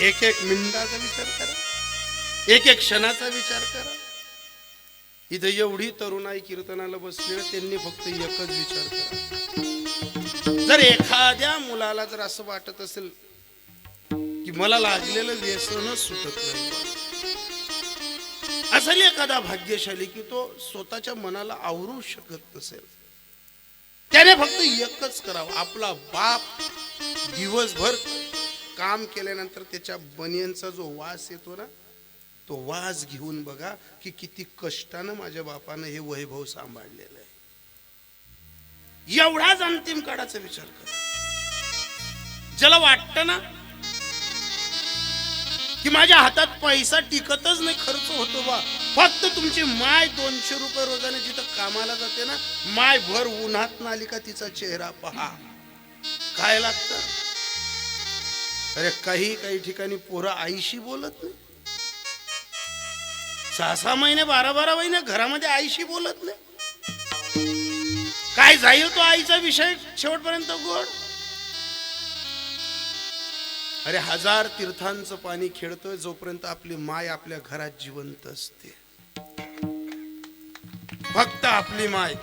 एक एक मिनिटाचा विचार करा. एक एक क्षणाचा विचार करा. इथं एवढी तरुणाई कीर्तनाला बसली ना त्यांनी फक्त एकच विचार करा. जर एखाद्या मुलाला जर असं वाटत असेल की मला लागलेलं व्यसनच सुटत नाही असेल एखादा भाग्यशाली की तो स्वतःच्या मनाला आवरू शकत नसेल त्याने फक्त एकच करावं. आपला बाप दिवसभर काम केल्यानंतर त्याच्या बनियनचा जो वास येतो ना तो वास घेऊन बघा की किती कष्टानं माझ्या बापानं हे वैभव सांभाळलेलं आहे. एवढाच अंतिम काळाचा विचार करा. ज्याला वाटतं ना की माझ्या हातात पैसा टिकतच नाही खर्च होतो बा. फक्त तुमची माय दोनशे रुपये रोजाने जिथं कामाला जाते ना माय भर उन्हात नाली का तिचा चेहरा पहा. काय लागतं? अरे काही काही ठिकाणी पोरं आईशी बोलत नाही. सहा सहा महिने बारा बारा महिने घरामध्ये आईशी बोलत नाही. काय जाईल तो आईचा विषय शेवटपर्यंत गोड? अरे हजार तीर्थांचं पाणी खेळतोय जोपर्यंत आपली माय आपल्या घरात जिवंत असते. फक्त आपली माय.